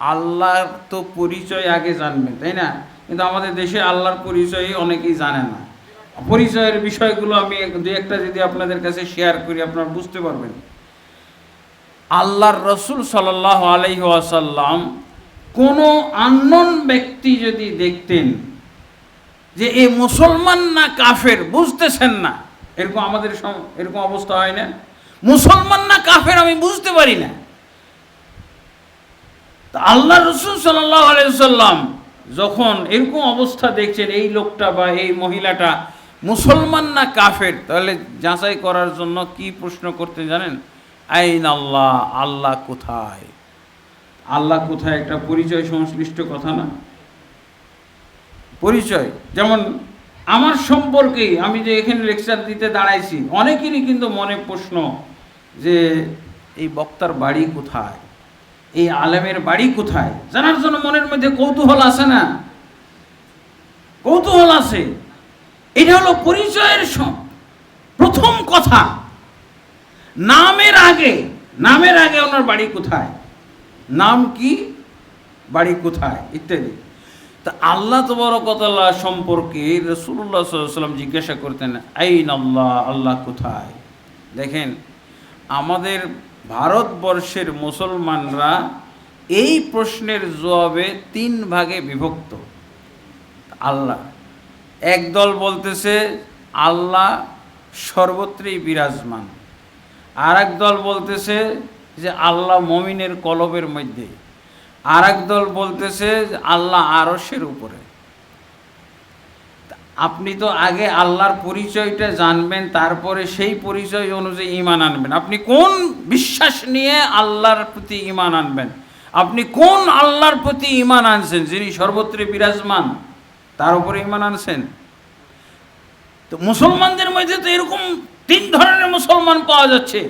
আল্লাহর তো পরিচয় আগে জানবেন তাই না? কিন্তু আমাদের দেশে আল্লাহর পরিচয় অনেকেই জানে না। পরিচয়ের বিষয়গুলো আমি দুই একটা যদি আপনাদের কাছে শেয়ার করি, আপনারা বুঝতে পারবেন। আল্লাহর রসুল সাল্লাহ আলাইহি আসাল্লাম কোনো আননোন ব্যক্তি যদি দেখতেন যে এ মুসলমান না কাফের, বুঝতেছেন না। এরকম আমাদের এরকম অবস্থা হয় না। মুসলমান না কাফের আমি বুঝতে পারি না। তা আল্লাহ রসুল সাল্লাহ আলাইসাল্লাম যখন এরকম অবস্থা দেখছেন, এই লোকটা বা এই মহিলাটা মুসলমান না কাফের? তাহলে যাচাই করার জন্য কি প্রশ্ন করতে জানেন? আইন আল্লাহ আল্লাহ কোথায়? আল্লাহ কোথায় একটা পরিচয় সংশ্লিষ্ট কথা না? পরিচয়, যেমন আমার সম্পর্কেই আমি যে এখানে লেকচার দিতে দাঁড়াইছি, অনেকেরই কিন্তু মনে প্রশ্ন যে এই বক্তার বাড়ি কোথায়? এই আলেমের বাড়ি কোথায়? জানার জন্য মনের মধ্যে কৌতূহল আছে না? কৌতূহল আছে। এটা হলো পরিচয়ের প্রথম কথা। নামের আগে নামের আগে ওনার বাড়ি কোথায়? নাম কি? বাড়ি কোথায়? ইত্যাদি। তা আল্লাহ তবরকতাল্লাহ সম্পর্কে রসুল্লাহ সাল্লাম জিজ্ঞাসা করতেন, আইন আল্লাহ? আল্লাহ কোথায়? দেখেন, আমাদের ভারতবর্ষের মুসলমানরা এই প্রশ্নের জবাবে তিন ভাগে বিভক্ত। আল্লাহ। একদল বলতেছে, আল্লাহ সর্বত্রই বিরাজমান। আর দল বলতেছে যে, আল্লাহ মমিনের কলবের মধ্যে। আর দল বলতেছে আল্লাহ আরসের উপরে। আপনি তো আগে আল্লাহর পরিচয়টা জানবেন, তারপরে সেই পরিচয় অনুযায়ী ইমান আনবেন। আপনি কোন বিশ্বাস নিয়ে আল্লাহর প্রতি ইমান আনবেন? আপনি কোন আল্লাহর প্রতি ইমান আনছেন? যিনি সর্বত্রে বিরাজমান, তার উপরে ইমান আনছেন? তো মুসলমানদের মধ্যে তো এরকম তিন ধরনের মুসলমান পাওয়া যাচ্ছে।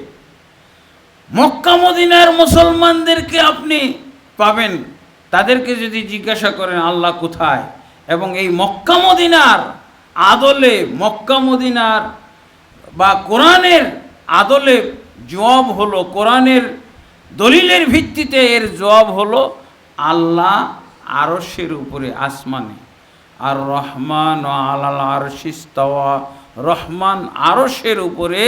মক্কা, মদিনার মুসলমানদেরকে আপনি পাবেন। তাদেরকে যদি জিজ্ঞাসা করেন, আল্লাহ কোথায়? এবং এই মক্কা, মদিনার আদলে মক্কা মদিনার বা কোরআনের আদলে জবাব হলো, কোরআনের দলিলের ভিত্তিতে এর জবাব হলো আল্লাহ আরশের উপরে আসমানে। আর রহমান ও আলাল আরশিস্তাওয়া রহমান আরশের উপরে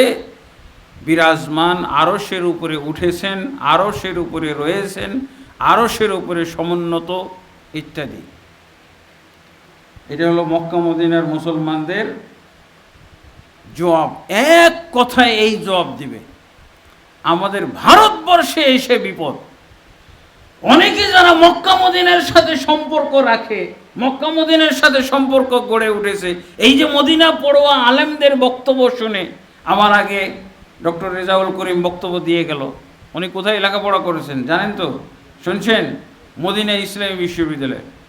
বিরাজমান, আরশের উপরে উঠেছেন, আরশের উপরে রয়েছেন, আরশের উপরে সমুন্নত ইত্যাদি। এটা হলো মক্কা মদিনার মুসলমানদের জবাব। এক কথায় এই জবাব দিবে। আমাদের ভারতবর্ষে এসে বিপদ। অনেকে যারা মক্কা মদিনার সাথে সম্পর্ক রাখে, মক্কা মদিনার সাথে সম্পর্ক গড়ে উঠেছে, এই যে মদিনা পড়ুয়া আলেমদের বক্তব্য শুনে আমার আগে ডক্টর রেজাউল করিম বক্তব্য দিয়ে গেল। উনি কোথায় লেখাপড়া করেছেন জানেন তো? শুনছেন? মদিনা ইসলামী বিশ্ববিদ্যালয়।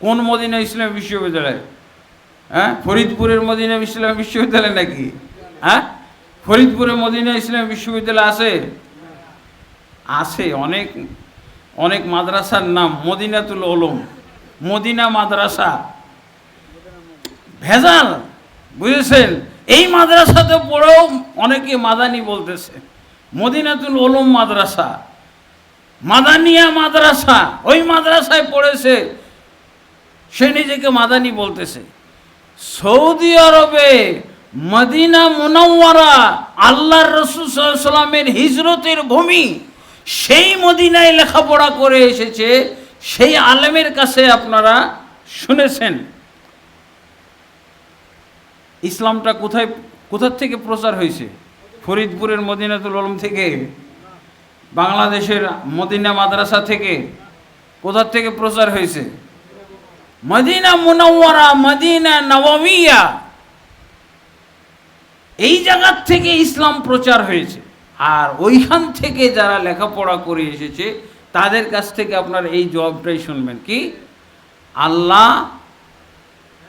কোন মদিনা ইসলামী বিশ্ববিদ্যালয়? হ্যাঁ? ফরিদপুরের মদিনা ইসলামী বিশ্ববিদ্যালয় নাকি? হ্যাঁ? ফরিদপুরে মদিনা ইসলামী বিশ্ববিদ্যালয় আছে? আছে, অনেক অনেক মাদ্রাসার নাম মদিনাতুল ওলম মদিনা মাদ্রাসা। ভেজাল, বুঝেছেন? এই মাদ্রাসাতে পড়েও অনেকে মাদানি বলতেছে। মদিনাতুল ওলম মাদ্রাসা। মাদানিয়া মাদ্রাসা, ওই মাদ্রাসায় পড়েছে। সে নিজেকে মাদানি বলতেছে। সৌদি আরবে মদিনা মুনাওয়ারা আল্লাহর রসুল সাল্লামের হিজরতের ভূমি, সেই মদিনায় লেখাপড়া করে এসেছে। সেই আলেমের কাছে আপনারা শুনেছেন। ইসলামটা কোথায়, কোথার থেকে প্রচার হয়েছে? ফরিদপুরের মদিনাতুল আলম থেকে? বাংলাদেশের মদিনা মাদ্রাসা থেকে? কোথার থেকে প্রচার হয়েছে? মদিনা মুনাওয়ারা, মদিনা নবমিয়া এই জায়গার থেকে ইসলাম প্রচার হয়েছে। আর ওইখান থেকে যারা লেখাপড়া করে এসেছে, তাদের কাছ থেকে আপনার এই জবাবটাই শুনবেন কি? আল্লাহ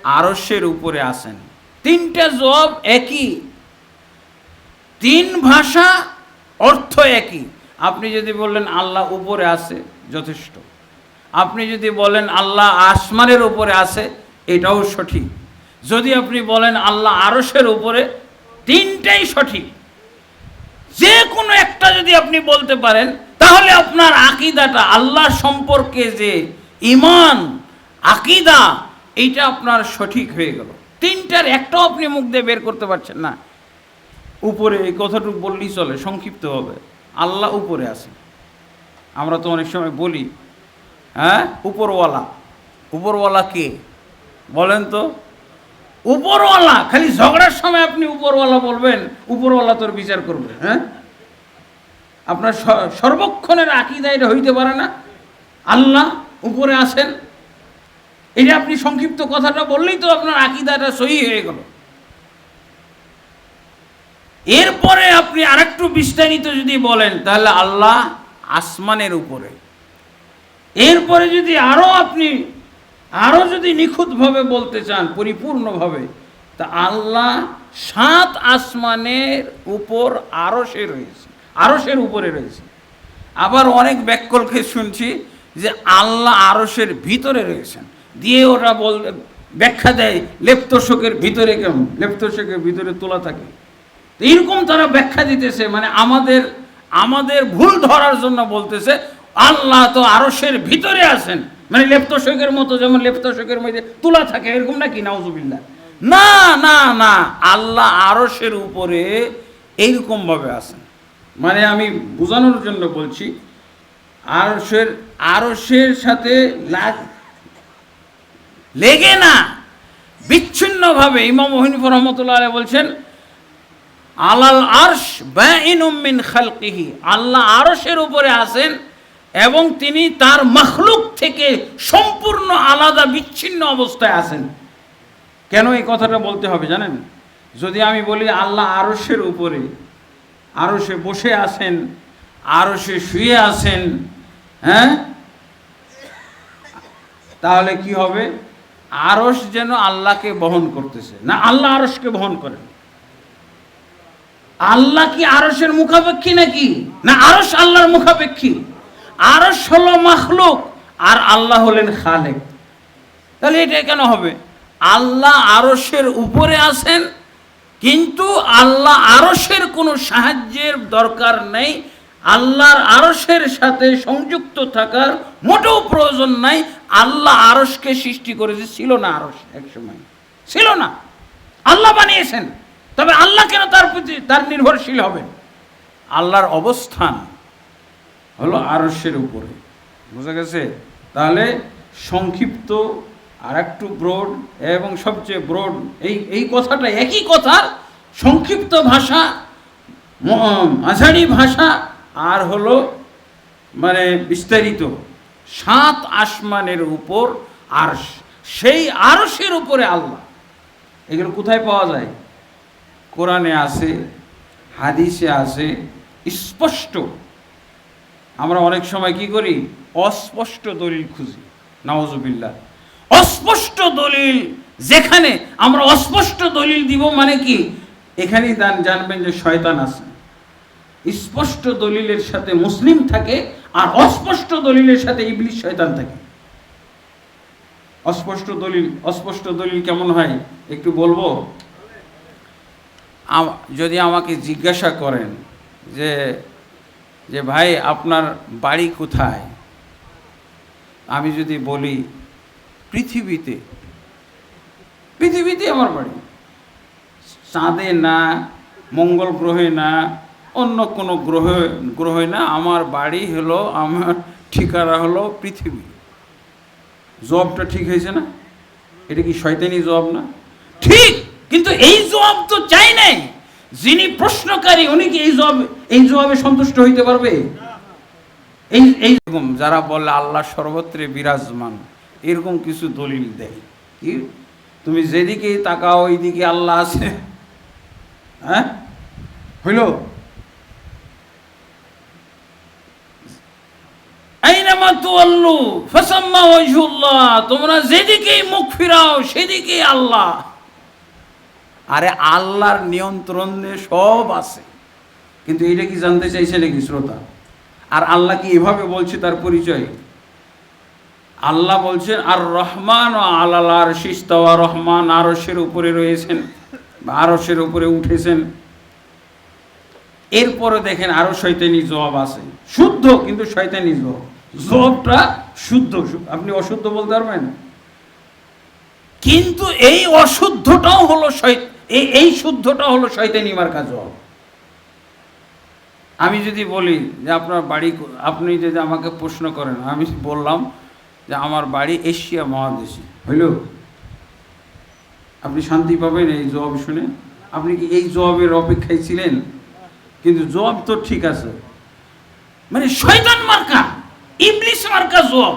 আরশের উপরে আসেন। তিনটা জবাব একই। তিন ভাষা অর্থ একই। আপনি যদি বললেন, আল্লাহ উপরে আছে, যথেষ্ট। আপনি যদি বলেন আল্লাহ আসমানের উপরে আছে, এটাও সঠিক। যদি আপনি বলেন আল্লাহ আরসের উপরে, তিনটাই সঠিক। যে কোনো একটা যদি আপনি বলতে পারেন, তাহলে আপনার আকিদাটা, আল্লাহ সম্পর্কে যে ইমান আকিদা, এইটা আপনার সঠিক হয়ে গেল। তিনটার একটাও আপনি মুখ দিয়ে বের করতে পারছেন না। উপরে এই কথাটুকু বললেই চলে, সংক্ষিপ্ত হবে। আল্লাহ উপরে আছে। আমরা তো অনেক সময় বলি হ্যাঁ? উপরওয়ালা। উপরওয়ালা কে? বলেন তো। উপরওয়ালা! খালি ঝগড়ার সময় আপনি উপরওয়ালা বলবেন, উপরওয়ালা তোর বিচার করবে হ্যাঁ? আপনার সর্বক্ষণের আকিদা এটা হইতে পারে না। আল্লাহ উপরে আছেন। এটা আপনি সংক্ষিপ্ত কথাটা বললেই তো আপনার আকিদাটা সহি হয়ে গেল। এরপরে আপনি আরেকটু বিস্তারিত যদি বলেন, তাহলে আল্লাহ আসমানের উপরে। এরপরে যদি আরও আপনি, আরও যদি নিখুঁতভাবে বলতে চান, পরিপূর্ণভাবে, তা আল্লাহ সাত আসমানের উপর আরসে রয়েছে আরসের উপরে রয়েছে। আবার অনেক ব্যাককলকে শুনছি যে আল্লাহ আরসের ভিতরে রয়েছেন। দিয়ে ওরা বল, ব্যাখ্যা দেয়, লেপ্তশোকের ভিতরে কেমন? লেপ্তশোকের ভিতরে তোলা থাকে। তো এইরকম তারা ব্যাখ্যা দিতেছে মানে আমাদের আমাদের ভুল ধরার জন্য বলতেছে আল্লাহ তো আরসের ভিতরে আছেন। মানে লেপ্ত লেপ্তশোকের মতো যেমন লেপ্ত লেপ্তশোকের মধ্যে তুলা থাকে, এরকম নাকি? নাউজুবিল্লাহ। না না না, আল্লাহ আরসের উপরে এইরকম ভাবে আছেন। মানে আমি বোঝানোর জন্য বলছি আরসের আরসের সাথে লাগ না। বিচ্ছিন্নভাবে ইমাম হিনিফ রহমতুল্লাহ আলাইহি বলছেন, আলাল আরশ বাইনুম মিন খালকিহি। আল্লাহ আরশের উপরে আছেন এবং তিনি তার মখলুক থেকে সম্পূর্ণ আলাদা বিচ্ছিন্ন অবস্থায় আছেন। কেন এই কথাটা বলতে হবে জানেন? যদি আমি বলি আল্লাহ আরশের উপরে, আরশে বসে আছেন, আরশে শুয়ে আছেন হ্যাঁ? তাহলে কি হবে? আরস যেন আল্লাহকে বহন করতেছে। না, আল্লাহ আরসকে বহন করেন। আল্লাহ কি আরশের মুখাপেক্ষী নাকি? না আরস আল্লাহর মুখাপেক্ষী। আরশ হলো মাখলুক, আর আল্লাহ হলেন খালেক। তাহলে এটা কেন হবে? আল্লাহ আরশের উপরে আছেন, কিন্তু আল্লাহ আরশের কোনো সাহায্যের দরকার নেই। আল্লাহর আরশের সাথে সংযুক্ত থাকার মোটেও প্রয়োজন নাই। আল্লাহ আরশকে সৃষ্টি করেছে, ছিল না আরশ একসময়। ছিল না। আল্লাহ বানিয়েছেন। তবে আল্লাহ কেন তার প্রতি তার নির্ভরশীল হবে আল্লাহর অবস্থান হলো আরশের উপরে। বুঝা গেছে? তাহলে সংক্ষিপ্ত আর একটু ব্রড এবং সবচেয়ে ব্রড এই এই কথাটা একই কথার সংক্ষিপ্ত ভাষা মাঝারি ভাষা, আর হলো মানে বিস্তারিত, সাত আসমানের উপর আরশ, সেই আরশের উপরে আল্লাহ। এগুলো কোথায় পাওয়া যায়? কোরআনে আছে, হাদিসে আছে, স্পষ্ট। আমরা অনেক সময় কি করি? অস্পষ্ট দলিল খুঁজি। নওয়াজুবিল্লাহ অস্পষ্ট দলিল যেখানে আমরা অস্পষ্ট দলিল দিব মানে কি? এখানেই জানবেন যে শয়তান আছে। স্পষ্ট দলিলের সাথে মুসলিম থাকে আর অস্পষ্ট দলিলের সাথে ইবলিশ শয়তান থাকে। অস্পষ্ট দলিল অস্পষ্ট দলিল কেমন হয়? একটু বলব? যদি আমাকে জিজ্ঞাসা করেন যে যে, ভাই, আপনার বাড়ি কোথায়? আমি যদি বলি, পৃথিবীতে। পৃথিবীতে আমার বাড়ি। চাঁদে না, মঙ্গল গ্রহে না, অন্য কোনো গ্রহে গ্রহে না, আমার বাড়ি হলো, আমার ঠিকানা হলো পৃথিবী। জবটা ঠিক হয়েছে না? এটা কি শয়তানি জব না? ঠিক! কিন্তু এই জবাব তো চাই নাই। যিনি প্রশ্নকারী, উনি কি এই জবাব এই জবাবে সন্তুষ্ট হইতে পারবে? এই এই রকম যারা বলে আল্লাহ সর্বত্রে বিরাজমান, এরকম কিছু দলিল দেয়। কি? তুমি যেদিকেই তাকাও, ওইদিকে আল্লাহ আছে। হ্যাঁ? হইল? তোমরা যেদিকেই মুখ ফিরাও, সেদিকেই আল্লাহ। আরে আল্লাহর নিয়ন্ত্রণে সব আছে। কিন্তু এটা কি জানতে চাইছে নাকি শ্রোতা? আর আল্লাহ কি এভাবে বলছে তার পরিচয়? আল্লাহ বলছেন, আর রহমান ও আল্লাহ আর রহমান আরসের উপরে রয়েছেন, বা আরসের উপরে উঠেছেন। এরপরে দেখেন আরও শৈতানি জবাব আছে। শুদ্ধ, কিন্তু শয়তানি জবাব। জবাবটা শুদ্ধ আপনি অশুদ্ধ বলতে পারবেন? কিন্তু এই অশুদ্ধটাও হলো এই শুদ্ধটা হলো শয়তানি মার্কা জবাব। আমি যদি বলি যে আপনার বাড়ি আপনি যদি আমাকে প্রশ্ন করেন, আমি বললাম যে আমার বাড়ি এশিয়া মহাদেশে। হইল? আপনি শান্তি পাবেন এই জবাব শুনে? আপনি কি এই জবাবের অপেক্ষায় ছিলেন? কিন্তু জবাব তো ঠিক আছে। মানে শয়তান মার্কা ইবলিশ মার্কা জবাব।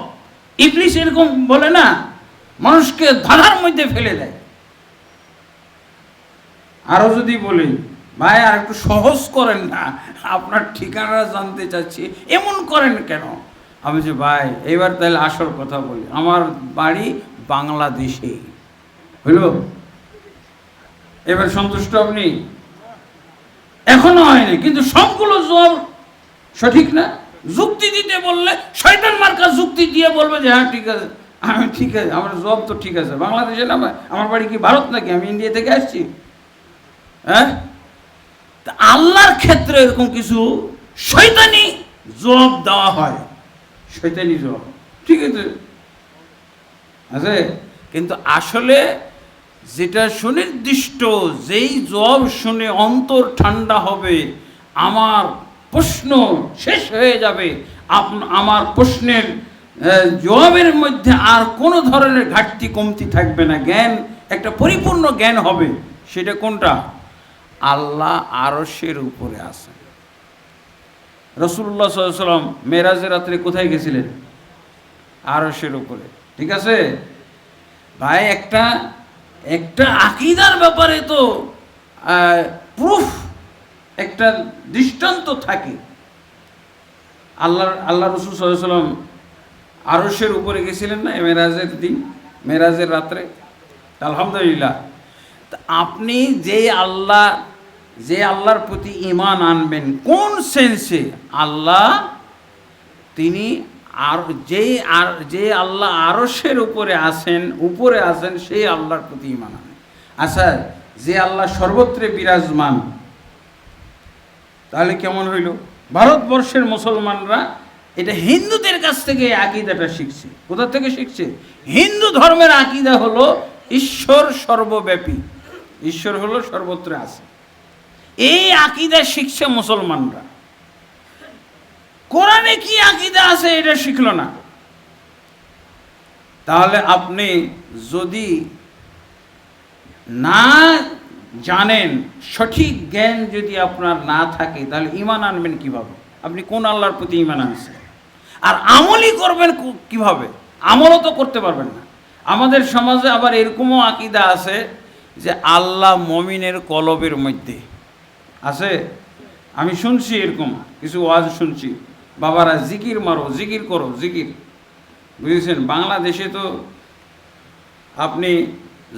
ইবলিশ এরকম বলে না, মানুষকে ধাঁধার মধ্যে ফেলে দেয়। আরও যদি বলি ভাই, আর একটু সহজ করেন না। আপনার ঠিকানা জানতে চাচ্ছি। এমন করেন কেন? আমি যে ভাই এবার তাহলে আসল কথা বলি। আমার বাড়ি বাংলাদেশে। হইল? এবার সন্তুষ্ট আপনি? এখনও হয়নি, কিন্তু সবগুলো জল সঠিক না? যুক্তি দিতে বললে শয়তান মার্কা যুক্তি দিয়ে বলবে যে হ্যাঁ ঠিক আছে। আমি ঠিক আছে, আমার জব তো ঠিক আছে। বাংলাদেশে না, আমার বাড়ি কি ভারত নাকি? আমি ইন্ডিয়া থেকে আসছি। হ্যাঁ? আল্লাহর ক্ষেত্রে এরকম কিছু শৈতানি জবাব দেওয়া হয়। শৈতানি জবাব। ঠিক আছে। আছে? কিন্তু আসলে যেটা সুনির্দিষ্ট, যেই জবাব শুনে অন্তর ঠান্ডা হবে, আমার প্রশ্ন শেষ হয়ে যাবে। আমার প্রশ্নের জবাবের মধ্যে আর কোনো ধরনের ঘাটতি কমতি থাকবে না। জ্ঞান, একটা পরিপূর্ণ জ্ঞান হবে। সেটা কোনটা? আল্লাহ আরশের উপরে আছে রসুল্লাহ সাল্লাম মেরাজের রাত্রে কোথায় গেছিলেন? আরশের উপরে। ঠিক আছে? ভাই, একটা একটা আকিদার ব্যাপারে তো প্রুফ একটা দৃষ্টান্ত থাকে। আল্লাহর আল্লাহ রসুল সাল্লাম আরশের উপরে গেছিলেন না মেরাজের দিন, মেরাজের রাত্রে? আলহামদুলিল্লাহ। আপনি যে আল্লাহ যে আল্লাহর প্রতি ইমান আনবেন, কোন সেন্সে আল্লাহ তিনি আর যে আর যে আল্লাহ আরশের উপরে আছেন উপরে আছেন, সেই আল্লাহর প্রতি ইমান আনেন আচ্ছা যে আল্লাহ সর্বত্রে বিরাজমান, তাহলে কেমন হইল? ভারতবর্ষের মুসলমানরা এটা হিন্দুদের কাছ থেকে আকিদাটা শিখছে। কোথা থেকে শিখছে? হিন্দু ধর্মের আকিদা হলো ঈশ্বর সর্বব্যাপী। ঈশ্বর হলো সর্বত্র আছে। এই আকিদা শিখছে মুসলমানরা। কোরআনে কি আকিদা আছে এটা শিখল না। তাহলে আপনি যদি না জানেন, সঠিক জ্ঞান যদি আপনার না থাকে, তাহলে ইমান আনবেন কীভাবে? আপনি কোন আল্লাহর প্রতি ইমান আনছেন? আর আমলই করবেন কীভাবে? আমলও তো করতে পারবেন না। আমাদের সমাজে আবার এরকমও আকিদা আছে যে আল্লাহ মমিনের কলবের মধ্যে। আছে? আমি শুনছি এরকম, কিছু ওয়াজ শুনছি। বাবারা জিকির মারো, জিকির করো, জিকির। বুঝেছেন? বাংলাদেশে তো আপনি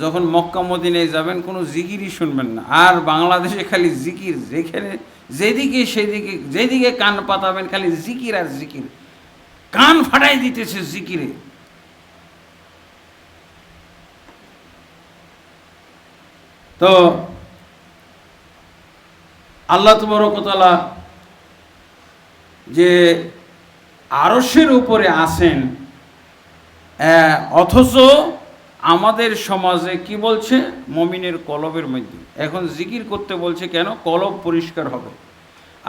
যখন মক্কা মদিনায় যাবেন, কোনো জিকিরই শুনবেন না। আর বাংলাদেশে খালি জিকির, যেখানে যেদিকে সেদিকে, যেদিকে কান পাতাবেন, খালি জিকির আর জিকির। কান ফাটাই দিতেছে জিকিরে। তো আল্লাহ তবরকতলা যে আরসের উপরে আসেন অথচ আমাদের সমাজে কি বলছে? মমিনের কলবের মধ্যে। এখন জিকির করতে বলছে কেন? কলব পরিষ্কার হবে।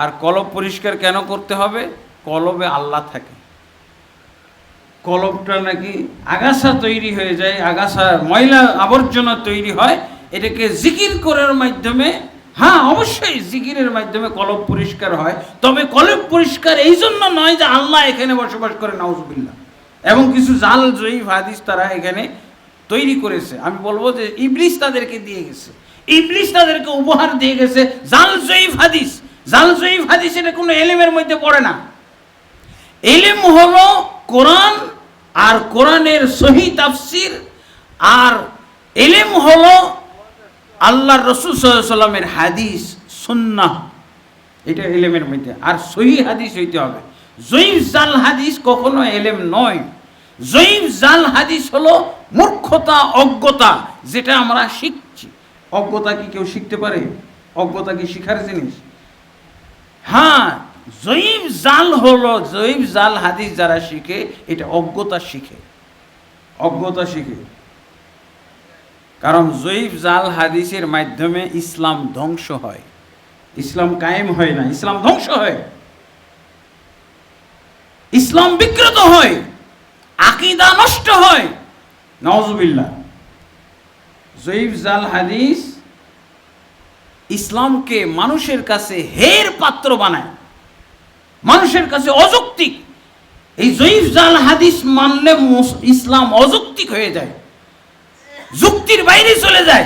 আর কলব পরিষ্কার কেন করতে হবে? কলবে আল্লাহ থাকে। কলবটা নাকি আগাছা তৈরি হয়ে যায় আগাছা ময়লা আবর্জনা তৈরি হয়, এটাকে জিকির করার মাধ্যমে হ্যাঁ অবশ্যই জিকিরের মাধ্যমে কলব পরিষ্কার হয়। তবে কলব পরিষ্কার এই জন্য নয় যে আল্লাহ এখানে বসবাস করে নাউজুবিল্লাহ। এবং কিছু জাল, জয়ীফ হাদিস তারা এখানে তৈরি করেছে। আমি বলব যে ইবলিস তাদেরকে দিয়ে গেছে। ইবলিস তাদেরকে উপহার দিয়ে গেছে। জাল, জয়ীফ হাদিস। জাল, জয়ীফ হাদিস এটা কোনো এলেমের মধ্যে পড়ে না। এলেম হলো কোরআন আর কোরআনের সহি তাফসির। আর এলেম হলো আল্লাহর রসুল সাল্লামের হাদিস সুন্নাহ। এটা এলেমের মধ্যে। আর সহি হাদিস হইতে হবে। জয়ীফ জাল হাদিস কখনো এলেম নয়। জয়ীফ জাল হাদিস হলো মূর্খতা, অজ্ঞতা, যেটা আমরা শিখছি। অজ্ঞতা কি কেউ শিখতে পারে? অজ্ঞতা কি শিখার জিনিস? হ্যাঁ জয়ীব জাল হলো জয়ীব জাল হাদিস যারা শিখে, এটা অজ্ঞতা শিখে। অজ্ঞতা শিখে। কারণ জয়ীব জাল হাদিসের মাধ্যমে ইসলাম ধ্বংস হয়। ইসলাম কায়েম হয় না, ইসলাম ধ্বংস হয়। ইসলাম বিকৃত হয়, আকিদা নষ্ট হয়। নওয়াজবিল্লাহ জয়ীব জাল হাদিস ইসলামকে মানুষের কাছে হের পাত্র বানায়, মানুষের কাছে অযৌক্তিক। এই জয়ীফ জাল হাদিস মানলে ইসলাম অযৌক্তিক হয়ে যায়। যুক্তির বাইরে চলে যায়।